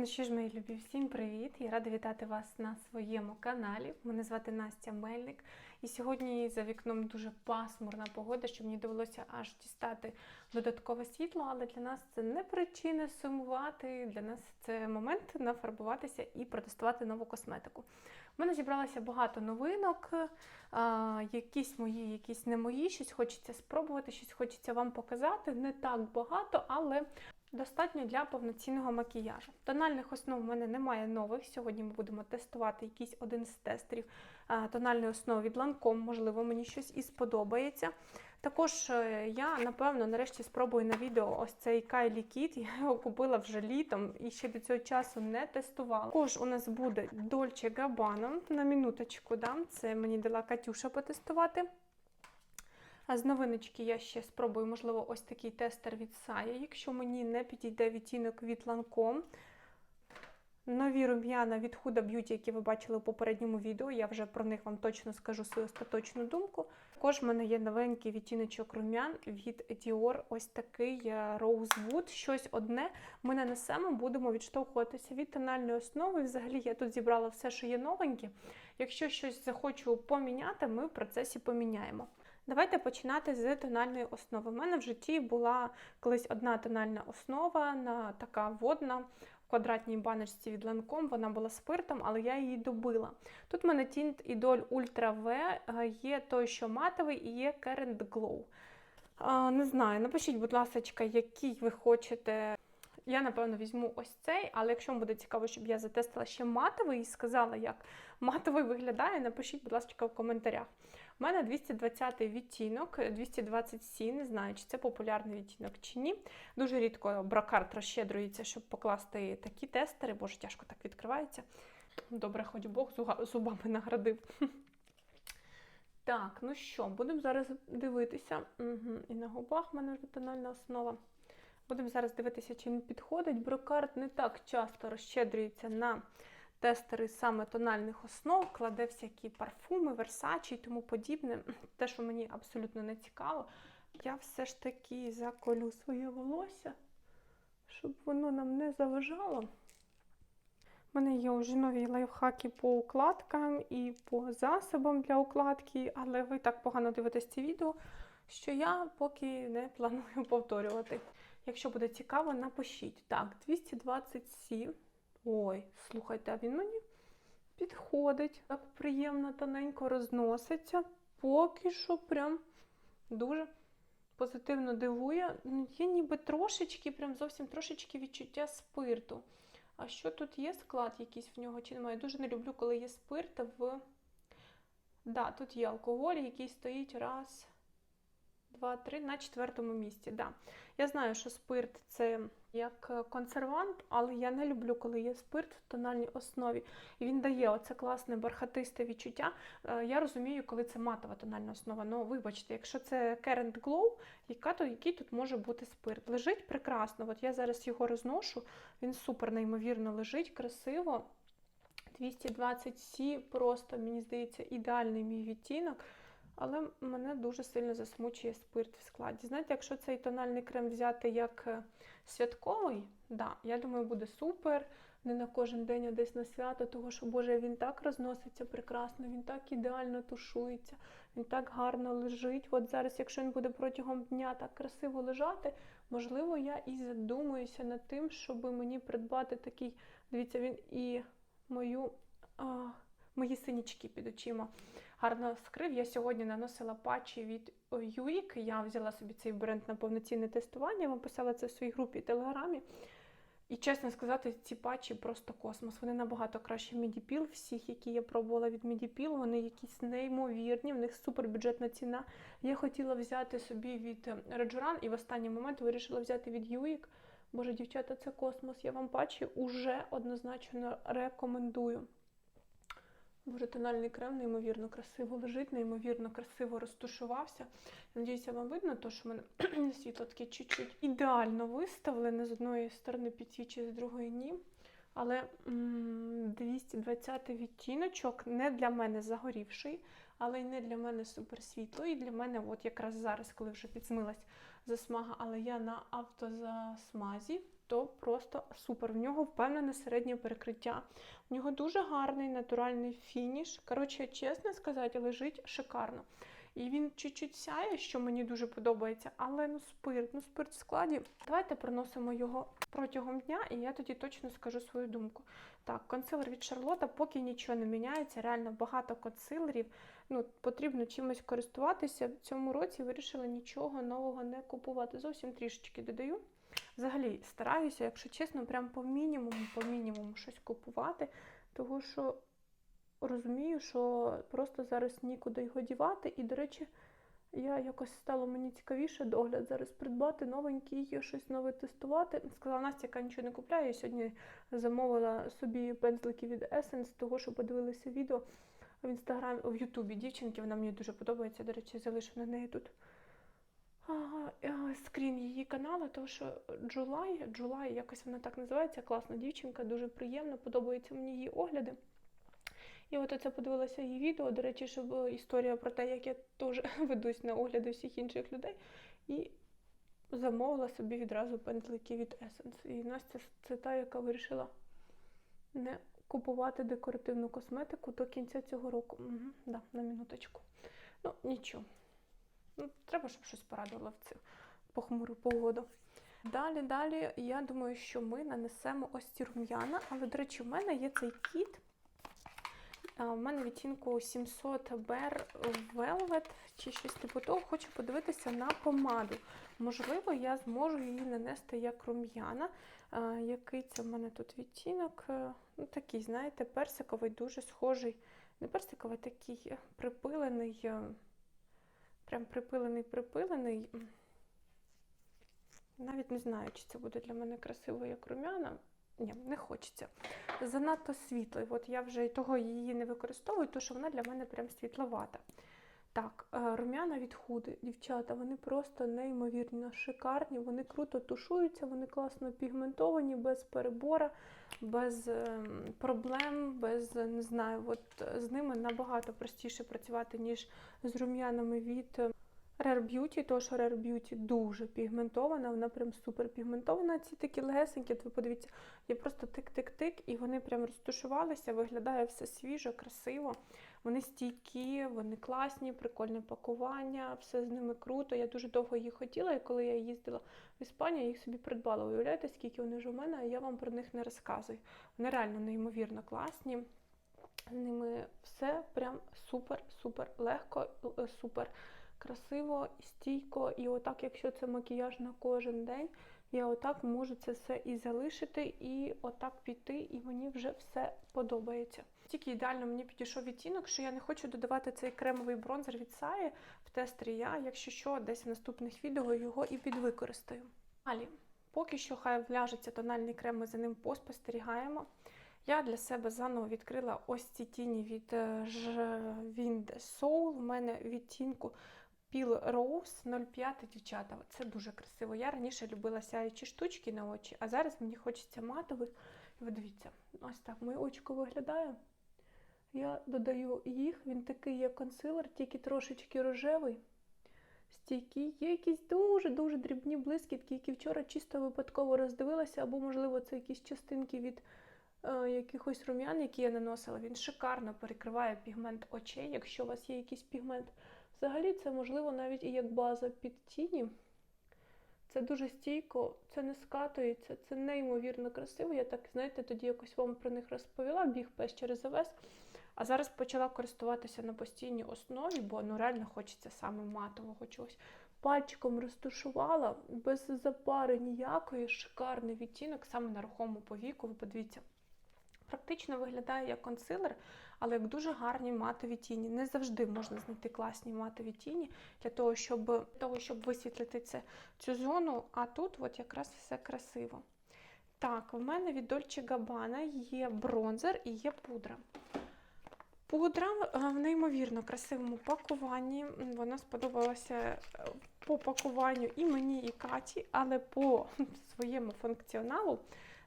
Ну що ж, мої любі, всім привіт! Я рада вітати вас на своєму каналі. Мене звати Настя Мельник. І сьогодні за вікном дуже пасмурна погода, що мені довелося аж дістати додаткове світло, але для нас це не причина сумувати. Для нас це момент нафарбуватися і протестувати нову косметику. У мене зібралося багато новинок, а, якісь мої, якісь не мої, щось хочеться спробувати, щось хочеться вам показати. Не так багато, але Достатньо для повноцінного макіяжу. Тональних основ у мене немає нових. Сьогодні ми будемо тестувати якийсь один з тестерів а, тональної основи від Lancome. Можливо, мені щось і сподобається. Також е, я, напевно, нарешті спробую на відео ось цей Kylie Kit. Я його купила вже літом і ще до цього часу не тестувала. Також у нас буде Dolce Gabbana, на минуточку, да? це мені дала Катюша потестувати. А з новиночки я ще спробую, можливо, ось такий тестер від Сая, якщо мені не підійде відтінок від Lancome. Нові рум'яна від Huda Beauty, які ви бачили у попередньому відео, я вже про них вам точно скажу свою остаточну думку. Також в мене є новенький відтіночок рум'ян від Dior, ось такий е, Rosewood, щось одне. Ми нанесемо, будемо відштовхуватися від тональної основи. Взагалі я тут зібрала все, що є новеньке. Якщо щось захочу поміняти, ми в процесі поміняємо. Давайте починати з тональної основи. У мене в житті була колись одна тональна основа, на така водна в квадратній баночці від Lancome. Вона була спиртом, але я її добила. Тут в мене тінт Idol Ultra V, є той, що матовий, і є Current Glow. Не знаю, напишіть, будь ласка, який ви хочете. Я, напевно, візьму ось цей, але якщо вам буде цікаво, щоб я затестила ще матовий і сказала, як матовий виглядає, напишіть, будь ласка, в коментарях. У мене 220 відтінок, 227, не знаю, чи це популярний відтінок чи ні. Дуже рідко бракарт розщедрується, щоб покласти такі тестери, бо ж тяжко так відкривається. Добре, хоч Бог зубами наградив. Так, ну що, будемо зараз дивитися. Угу. І на губах в мене вже тональна основа. Будемо зараз дивитися, чи він підходить. Брокарт не так часто розщедрюється на тестери саме тональних основ, кладе всякі парфуми, версачі і тому подібне. Те, що мені абсолютно не цікаво, я все ж таки заколю своє волосся, щоб воно нам не заважало. У мене є вже нові лайфхаки по укладкам і по засобам для укладки, але ви так погано дивитесь це відео, що я поки не планую повторювати. Якщо буде цікаво, напишіть. Так, 227. Ой, слухайте, а він мені підходить. Так приємно, тоненько розноситься. Поки що прям дуже позитивно дивує. Є ніби трошечки, прям зовсім трошечки відчуття спирту. А що тут є склад якийсь в нього чи немає? Дуже не люблю, коли є спирт в. Да, тут є алкоголь, який стоїть раз. Два, три на четвертому місці. Да. Я знаю, що спирт це як консервант, але я не люблю, коли є спирт в тональній основі. І він дає оце класне бархатисте відчуття. Е, я розумію, коли це матова тональна основа. Ну, вибачте, якщо це Current Glow, яка то, який тут може бути спирт? Лежить прекрасно. От я зараз його розношу, він супер неймовірно лежить, красиво. 220 Сі, просто, мені здається, ідеальний мій відтінок. Але мене дуже сильно засмучує спирт в складі. Знаєте, якщо цей тональний крем взяти як е, святковий, да, я думаю, буде супер. Не на кожен день, а десь на свято, того що, Боже, він так розноситься прекрасно, він так ідеально тушується, він так гарно лежить. От зараз, якщо він буде протягом дня так красиво лежати, можливо, я і задумаюся над тим, щоб мені придбати такий, дивіться, він і мою. А, Мої синічки під очима гарно скрив. Я сьогодні наносила патчі від Юїк. Я взяла собі цей бренд на повноцінне тестування, я вам писала це в своїй групі Телеграмі. І чесно сказати, ці патчі просто космос. Вони набагато краще Медіпіл, всіх, які я пробувала від Медіпіл, вони якісь неймовірні, в них супербюджетна ціна. Я хотіла взяти собі від Реджуран і в останній момент вирішила взяти від Юїк. Боже, дівчата, це космос. Я вам патчі уже однозначно рекомендую. Боже, тональний крем неймовірно красиво лежить, неймовірно красиво розтушувався. Надіюся, вам видно, то, що в мене світло таке чуть-чуть ідеально виставлене. З одної сторони підсвічує, з другої ні. Але 220 відтіночок не для мене загорівший, але й не для мене суперсвітло. І для мене, от якраз зараз, коли вже підсмилась засмага, але я на автозасмазі. То просто супер. В нього впевнене середнє перекриття. В нього дуже гарний натуральний фініш. Коротше, чесно сказати, лежить шикарно. І він чуть-чуть сяє, що мені дуже подобається, але ну спирт, ну спирт в складі. Давайте проносимо його протягом дня, і я тоді точно скажу свою думку. Так, консилер від Шарлота, поки нічого не міняється, реально багато консилерів. Ну, потрібно чимось користуватися. В цьому році вирішила нічого нового не купувати. Зовсім трішечки додаю. Взагалі стараюся, якщо чесно, прям по мінімуму, по мінімуму щось купувати, тому що розумію, що просто зараз нікуди його дівати. І, до речі, я якось стало мені цікавіше догляд зараз придбати новенький, щось нове тестувати. Сказала Настя, яка нічого не купляє. Я сьогодні замовила собі пензлики від Essence, того, що подивилися відео в інстаграмі, в Ютубі дівчинки. Вона мені дуже подобається. До речі, залишу на неї тут скрін її каналу, тому що Джулай, Джулай, якось вона так називається, класна дівчинка, дуже приємно, подобаються мені її огляди. І от оце подивилася її відео, до речі, щоб е, історія про те, як я теж ведусь на огляди всіх інших людей. І замовила собі відразу пензлики від Essence. І Настя це та, яка вирішила не купувати декоративну косметику до кінця цього року. Угу, да, на минуточку. Ну, нічого. Ну, треба, щоб щось порадувало в цю похмуру погоду. Далі, далі, я думаю, що ми нанесемо ось ці рум'яна. Але, до речі, в мене є цей кіт. У мене відтінку 700 Bear Velvet чи щось типу того. Хочу подивитися на помаду. Можливо, я зможу її нанести як рум'яна. Який це в мене тут відтінок? Е, Ну, такий, знаєте, персиковий, дуже схожий. Не персиковий, такий припилений, е, прям припилений, припилений. Навіть не знаю, чи це буде для мене красиво як рум'яна. Ні, не хочеться. Занадто світлий. От я вже і того її не використовую, тому що вона для мене прям світловата. Так, е, рум'яна від худи, дівчата, вони просто неймовірно шикарні, вони круто тушуються, вони класно пігментовані, без перебора, без ем, проблем, без не знаю, от з ними набагато простіше працювати, ніж з рум'янами від е, Rare Beauty, що Rare Beauty дуже пігментована, вона прям супер пігментована. Ці такі легесенькі, от ви подивіться, є просто тик-тик-тик, і вони прям розтушувалися, виглядає все свіжо, красиво. Вони стійкі, вони класні, прикольне пакування, все з ними круто. Я дуже довго їх хотіла, і коли я їздила в Іспанію, я їх собі придбала. Уявляєте, скільки вони вже в мене, а я вам про них не розказую. Вони реально неймовірно класні. З ними все прям супер-супер легко, супер красиво, стійко. І отак, якщо це макіяж на кожен день, я отак можу це все і залишити, і отак піти, і мені вже все подобається. Тільки ідеально мені підійшов відтінок, що я не хочу додавати цей кремовий бронзер від Саї в тестері. Я, якщо що, десь в наступних відео його і підвикористаю. Далі, поки що хай вляжеться тональний крем, ми за ним поспостерігаємо. Я для себе заново відкрила ось ці тіні від Wind Soul. У мене відтінку Peel Rose 05, дівчата. Це дуже красиво. Я раніше любила сяючі штучки на очі, а зараз мені хочеться матових. І ви дивіться, ось так моє очко виглядає. Я додаю їх, він такий як консилер, тільки трошечки рожевий, стійкий. Є якісь дуже-дуже дрібні блискітки, які вчора чисто випадково роздивилася, або, можливо, це якісь частинки від е, якихось рум'ян, які я наносила. Він шикарно перекриває пігмент очей, якщо у вас є якийсь пігмент. Взагалі, це можливо навіть і як база під тіні. Це дуже стійко, це не скатується, це неймовірно красиво. Я так, знаєте, тоді якось вам про них розповіла, біг пес через ОВС. А зараз почала користуватися на постійній основі, бо ну реально хочеться саме матового чогось. Пальчиком розтушувала, без запари ніякої, шикарний відтінок, саме на рухому повіку. Ви подивіться. Практично виглядає як консилер, але як дуже гарні матові тіні. Не завжди можна знайти класні матові тіні для того, щоб для того, щоб висвітлити це, цю зону, а тут от якраз все красиво. Так, в мене від Dolce Gabbana є бронзер і є пудра. Пудра в неймовірно красивому пакуванні. Вона сподобалася е, по пакуванню і мені, і Каті, але по своєму функціоналу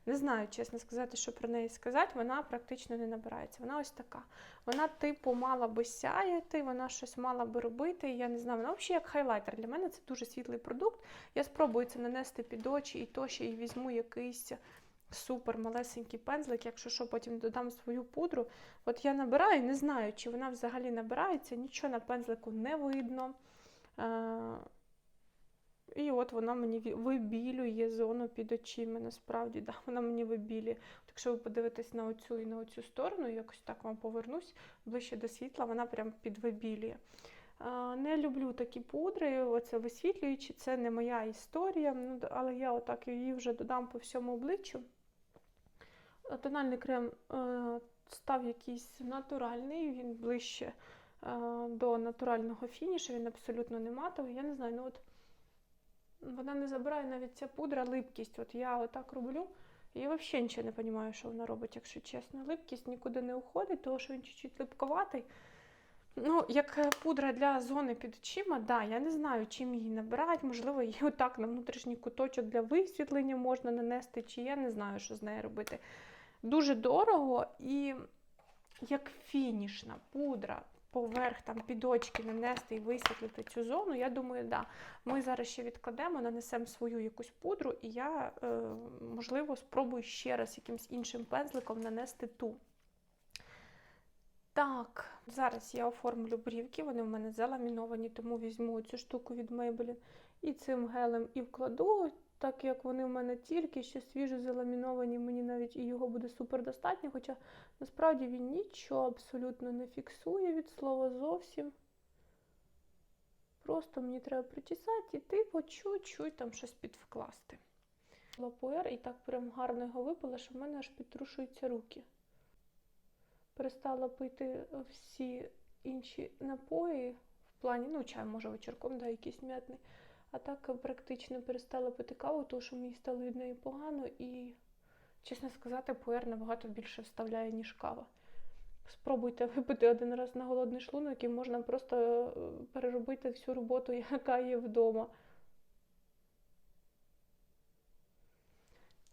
Не знаю, чесно сказати, що про неї сказати, вона практично не набирається. Вона ось така. Вона, типу, мала би сяяти, вона щось мала би робити. Я не знаю, вона взагалі як хайлайтер. Для мене це дуже світлий продукт. Я спробую це нанести під очі і то ще і візьму якийсь супер малесенький пензлик, якщо що, потім додам свою пудру. От я набираю, не знаю, чи вона взагалі набирається, нічого на пензлику не видно. І от вона мені вибілює зону під очима. Насправді, да, вона мені вибілює. От Якщо ви подивитесь на оцю і на оцю сторону, якось так вам повернусь ближче до світла, вона прям підвибілює. Не люблю такі пудри, оце висвітлюючи, це не моя історія, ну, але я отак її вже додам по всьому обличчю. Е, Тональний крем е, став якийсь натуральний, він ближче е, до натурального фінішу, він абсолютно не матовий. Я не знаю, ну от вона не забирає навіть ця пудра липкість. От я отак роблю, я взагалі нічого не розумію, що вона робить, якщо чесно. Липкість нікуди не уходить, тому що він чуть-чуть липковатий. Ну, як е, пудра для зони під очима, да, я не знаю, чим її набирати. Можливо, її отак на внутрішній куточок для висвітлення можна нанести, чи я не знаю, що з нею робити. Дуже дорого і як фінішна пудра поверх там під очки нанести і висвітлити цю зону, я думаю, да. Ми зараз ще відкладемо, нанесемо свою якусь пудру, і я, е, можливо, спробую ще раз якимось іншим пензликом нанести ту. Так, зараз я оформлю брівки, вони в мене заламіновані, тому візьму цю штуку від Maybelline і цим гелем і вкладу, так як вони в мене тільки ще свіжо заламіновані, мені навіть і його буде супер достатньо, хоча насправді він нічого абсолютно не фіксує від слова зовсім. Просто мені треба причесати і типу чуть-чуть там щось підвкласти. Лапуер і так прям гарно його випила, що в мене аж підтрушуються руки перестала пити всі інші напої в плані, ну, чай, може, вечірком, да, якийсь м'ятний. А так практично перестала пити каву, тому що мені стало від неї погано і, чесно сказати, пуер набагато більше вставляє, ніж кава. Спробуйте випити один раз на голодний шлунок і можна просто е, переробити всю роботу, яка є вдома.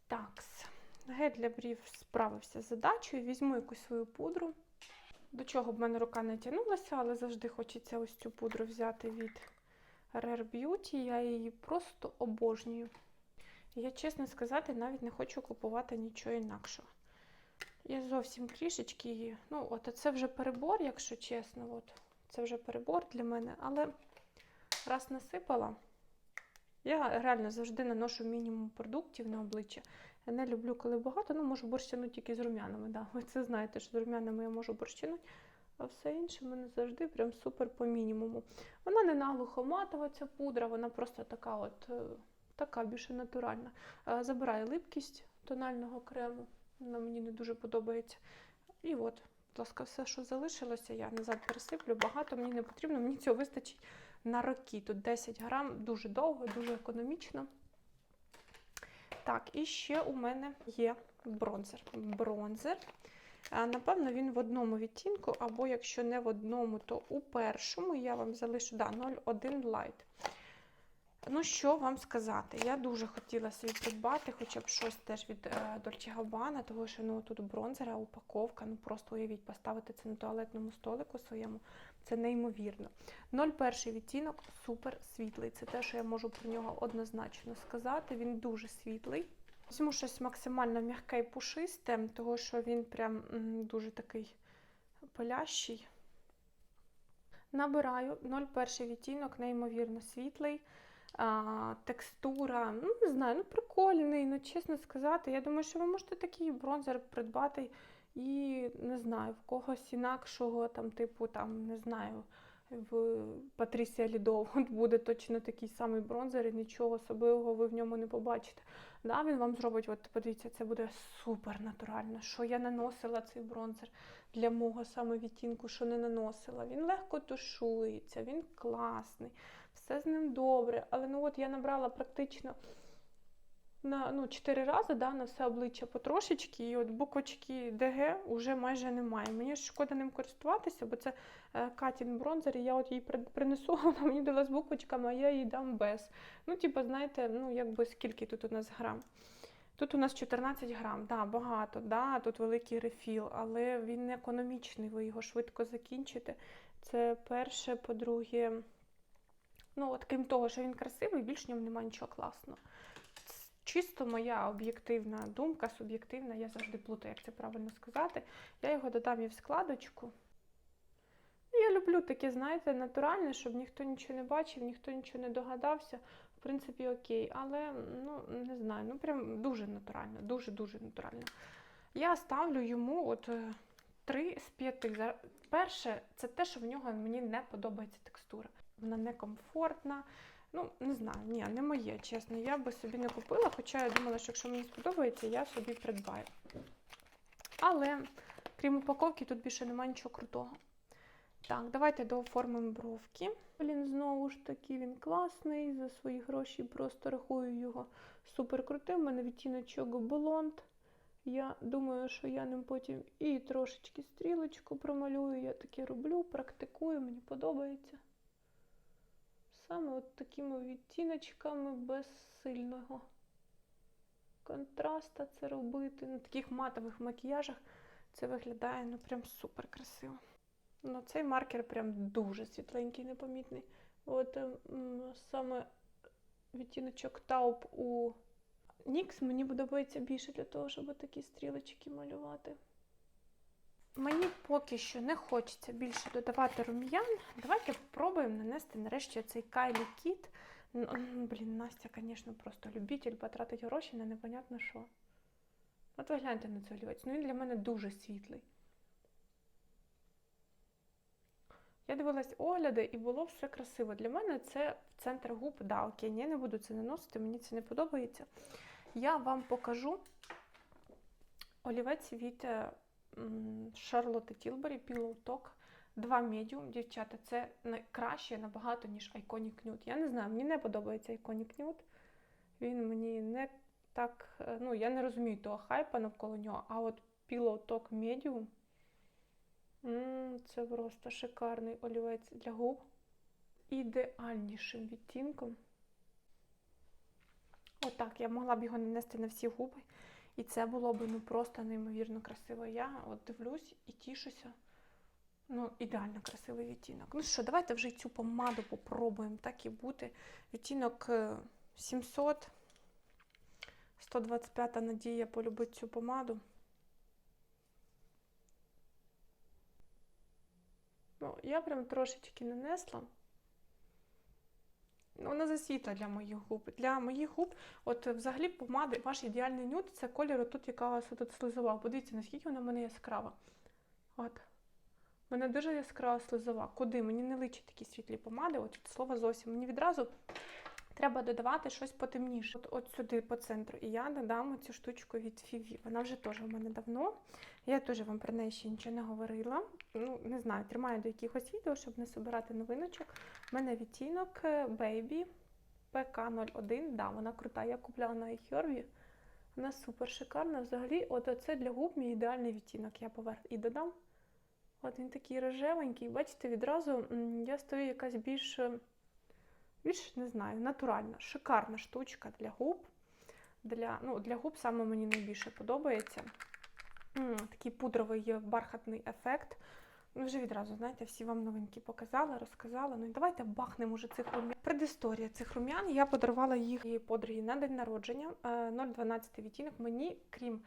Такс. Гель для брів справився з задачею. Візьму якусь свою пудру. До чого б мене рука не тягнулася, але завжди хочеться ось цю пудру взяти від Rare Beauty. Я її просто обожнюю. Я, чесно сказати, навіть не хочу купувати нічого інакшого. Я зовсім трішечки її. Ну, от це вже перебор, якщо чесно. От, це вже перебор для мене, але раз насипала. Я реально завжди наношу мінімум продуктів на обличчя. Я не люблю, коли багато, ну можу борщинути тільки з рум'янами. Да. Ви це знаєте, що з рум'янами я можу борщинути, а все інше в мене завжди прям супер по мінімуму. Вона не наглухо матова, ця пудра, вона просто така от, е, така більше натуральна. Е, Забирає липкість тонального крему, вона мені не дуже подобається. І от, будь ласка, все, що залишилося, я назад пересиплю. Багато мені не потрібно, мені цього вистачить на роки. Тут 10 грам, дуже довго, дуже економічно. Так, і ще у мене є бронзер. Бронзер. Напевно, він в одному відтінку, або якщо не в одному, то у першому я вам залишу да, 01 Light. Ну, що вам сказати? Я дуже хотіла собі придбати хоча б щось теж від е, Dolce Gabbana, тому що ну, тут бронзера, упаковка, ну просто уявіть, поставити це на туалетному столику своєму. Це неймовірно. 01 відтінок супер світлий. Це те, що я можу про нього однозначно сказати. Він дуже світлий. Візьму щось максимально м'яке і пушисте, тому що він прям дуже такий палящий. Набираю 01 відтінок, неймовірно світлий. А, текстура, ну не знаю, ну прикольний, ну чесно сказати. Я думаю, що ви можете такий бронзер придбати і не знаю, в когось інакшого, там, типу, там, не знаю, в Патрісія Лідов от буде точно такий самий бронзер, і нічого особливого ви в ньому не побачите. Да, він вам зробить, от подивіться, це буде супер натурально. Що я наносила цей бронзер для мого саме відтінку, що не наносила. Він легко тушується, він класний, все з ним добре. Але ну от я набрала практично на ну, 4 рази да, на все обличчя потрошечки, і от буквочки ДГ вже майже немає. Мені шкода ним користуватися, бо це е, Катін бронзер, і я от їй принесу, вона мені дала з буквочками, а я їй дам без. Ну, типу, знаєте, ну якби скільки тут у нас грам. Тут у нас 14 грам, да, багато, да, тут великий рефіл, але він не економічний, ви його швидко закінчите. Це перше, по-друге, ну, от крім того, що він красивий, більш в ньому немає нічого класного. Чисто моя об'єктивна думка, суб'єктивна, я завжди плутаю, як це правильно сказати. Я його додам і в складочку. Ну, Я люблю таке, знаєте, натуральне, щоб ніхто нічого не бачив, ніхто нічого не догадався. В принципі, окей, але ну не знаю, ну прям дуже натурально, дуже-дуже натурально. Я ставлю йому от 3 з 5. Перше, це те, що в нього мені не подобається текстура. Вона некомфортна. Ну, не знаю, ні, не моє, чесно. Я би собі не купила, хоча я думала, що якщо мені сподобається, я собі придбаю. Але крім упаковки, тут більше немає нічого крутого. Так, давайте дооформимо бровки. Блін, знову ж таки, він класний. За свої гроші просто рахую його супер крутим. У мене відтіночок блонд. Я думаю, що я ним потім і трошечки стрілочку промалюю. Я таке роблю, практикую, мені подобається. Саме от такими відтіночками без сильного контраста це робити. На таких матових макіяжах це виглядає ну прям супер красиво. Ну, цей маркер прям дуже світленький, непомітний. От ем, саме відтіночок тауп у NYX мені подобається більше для того, щоб такі стрілочки малювати. Мені поки що не хочеться більше додавати рум'ян. Давайте спробуємо нанести нарешті цей Kit. Ну, Блін, Настя, звісно, просто любитель потратити гроші на непонятно що. От ви гляньте на цей олівець. Ну він для мене дуже світлий. Я дивилась огляди і було все красиво. Для мене це центр губ. Да, окей, ні, не буду це наносити, мені це не подобається. Я вам покажу олівець від Charlotte Tilbury Pillow Talk 2 medium. Дівчата, це найкраще набагато, ніж Iconic Nude. Я не знаю, мені не подобається Iconic Nude. Він мені не так, е, ну, я не розумію того хайпа навколо нього, а от Pillow Talk Medium. Це просто шикарний олівець для губ. Ідеальнішим відтінком. Отак, я могла б його нанести на всі губи. І це було б ну, просто неймовірно красиво. Я от дивлюсь і тішуся. Ну, ідеально красивий відтінок. Ну що, давайте вже цю помаду попробуємо так і бути. Відтінок е, 700. 125 надія полюбить цю помаду. Ну, я прям трошечки нанесла. Ну, Вона засвітла для моїх губ. Для моїх губ, от взагалі помади, ваш ідеальний нюд це колір отут, яка вас тут слизова. Подивіться, наскільки вона в мене яскрава. От. У мене дуже яскрава слизова. Куди? Мені не личать такі світлі помади, от від слова зовсім. Мені відразу треба додавати щось потемніше. От, от сюди по центру. І я додам цю штучку від Фіві. Вона вже теж у мене давно. Я теж вам про неї ще нічого не говорила. Ну, не знаю, тримаю до якихось відео, щоб не собирати новиночок. У мене відтінок е, Baby PK01. Да, вона крута. Я купляла на iHerb. Вона супер шикарна. Взагалі, от це для губ мій ідеальний відтінок. Я поверх і додам. От він такий рожевенький. Бачите, відразу я стою якась більш, е, більш не знаю, натуральна, шикарна штучка для губ. Для, ну, для губ саме мені найбільше подобається. М, Такий пудровий бархатний ефект. Ну, Вже відразу, знаєте, всі вам новинки показала, розказала. Ну і давайте бахнемо уже цих рум'ян. Предісторія цих рум'ян. Я подарувала їх її подругі на день народження. е, 012 відтінок. Мені, крім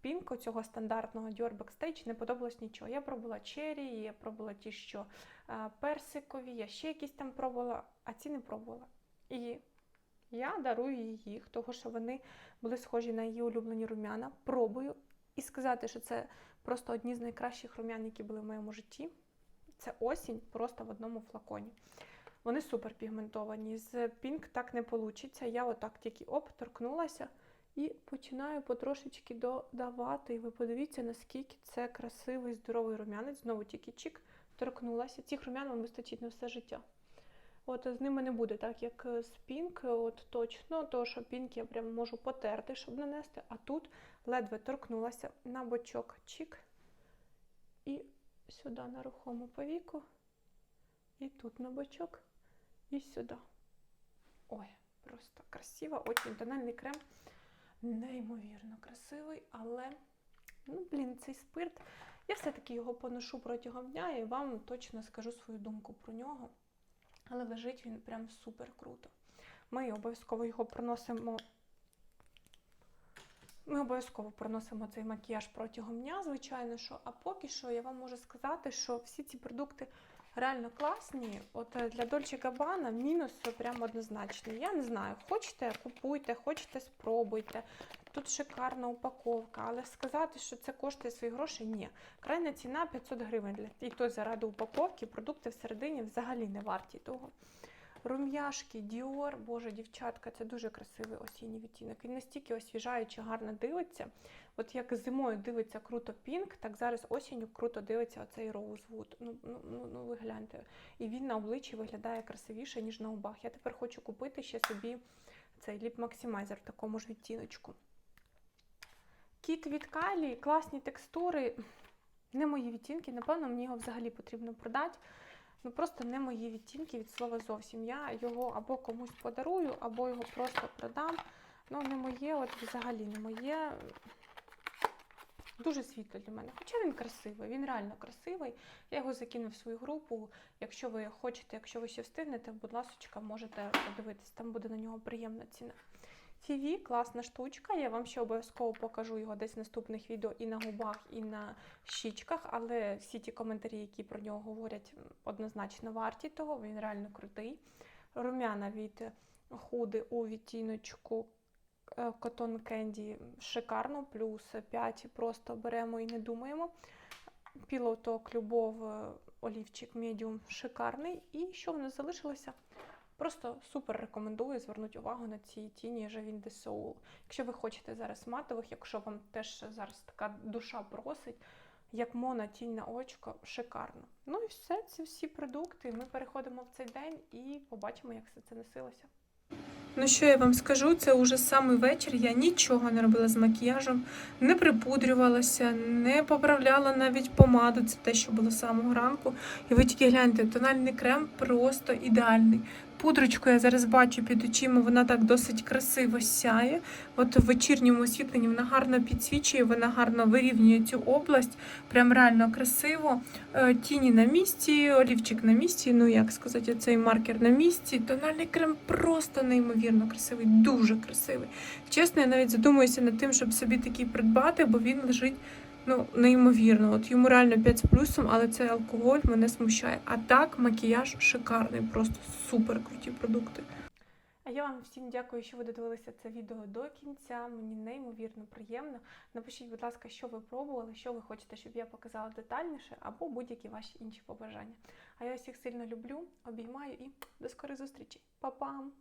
пінку цього стандартного Dior Backstage, не подобалось нічого. Я пробувала чері, я пробувала ті, що е, персикові, я ще якісь там пробувала, а ці не пробувала. І я дарую їх, тому що вони були схожі на її улюблені рум'яна. Пробую. І сказати, що це просто одні з найкращих рум'ян, які були в моєму житті. Це осінь просто в одному флаконі. Вони супер пігментовані. З Pink так не вийде. Я отак тільки оп, торкнулася і починаю потрошечки додавати. І ви подивіться, наскільки це красивий, здоровий рум'янець. Знову тільки чик, торкнулася. Цих рум'ян вам вистачить на все життя. От з ними не буде так, як з Pink, от точно, то що Pink я прям можу потерти, щоб нанести, а тут ледве торкнулася на бочок чик. І сюди на рухому повіку, і тут на бочок, і сюди. Ой, просто красиво, очень тональний крем. Неймовірно красивий, але, ну, блін, цей спирт. Я все-таки його поношу протягом дня і вам точно скажу свою думку про нього. Але лежить він прям супер круто. Ми обов'язково його проносимо. Ми обов'язково проносимо цей макіяж протягом дня, звичайно, що. А поки що я вам можу сказати, що всі ці продукти реально класні. От е, для Dolce Gabbana мінус прям однозначний. Я не знаю, хочете, купуйте, хочете, спробуйте. Тут шикарна упаковка, але сказати, що це коштує свої гроші, ні. Крайня ціна 500 гривень. Для- І то заради упаковки продукти всередині взагалі не варті того. Рум'яшки, Dior, боже, дівчатка, це дуже красивий осінній відтінок. Він настільки освіжаюче, гарно дивиться. От як зимою дивиться круто пінк, так зараз осінню круто дивиться оцей Rosewood. Ну, ну, ну, ну ви гляньте. І він на обличчі виглядає красивіше, ніж на губах. Я тепер хочу купити ще собі цей ліп максимайзер в такому ж відтіночку. Кіт від Калі, класні текстури. Не мої відтінки, напевно, мені його взагалі потрібно продати. Ну просто не мої відтінки від слова зовсім. Я його або комусь подарую, або його просто продам. Ну, не моє, от взагалі не моє. Дуже світло для мене. Хоча він красивий, він реально красивий. Я його закину в свою групу. Якщо ви хочете, якщо ви ще встигнете, будь ласка, можете подивитись, там буде на нього приємна ціна. Фіві класна штучка. Я вам ще обов'язково покажу його десь в наступних відео і на губах, і на щічках, але всі ті коментарі, які про нього говорять, однозначно варті того. Він реально крутий. Румяна від худи у відтіночку Cotton Candy шикарно, плюс 5 просто беремо і не думаємо. Talk Любов е, олівчик медіум шикарний. І що в нас залишилося? Просто супер рекомендую звернути увагу на ці тіні Javin de Soul. Якщо ви хочете зараз матових, якщо вам теж зараз така душа просить, як мона тінь на очко, шикарно. Ну і все, це всі продукти. Ми переходимо в цей день і побачимо, як все це носилося. Ну що я вам скажу, це уже самий вечір. Я нічого не робила з макіяжем, не припудрювалася, не поправляла навіть помаду. Це те, що було з самого ранку. І ви тільки гляньте, тональний крем просто ідеальний. Пудрочку я зараз бачу під очима, вона так досить красиво сяє. От в вечірньому освітленні вона гарно підсвічує, вона гарно вирівнює цю область. Прям реально красиво. Е, Тіні на місці, олівчик на місці, ну як сказати, цей маркер на місці. Тональний крем просто неймовірно красивий, дуже красивий. Чесно, я навіть задумуюся над тим, щоб собі такий придбати, бо він лежить ну, неймовірно. От йому реально 5 з плюсом, але цей алкоголь мене смущає. А так, макіяж шикарний, просто супер круті продукти. А я вам всім дякую, що ви додивилися це відео до кінця. Мені неймовірно приємно. Напишіть, будь ласка, що ви пробували, що ви хочете, щоб я показала детальніше, або будь-які ваші інші побажання. А я всіх сильно люблю, обіймаю і до скорих зустрічей. Па-пам!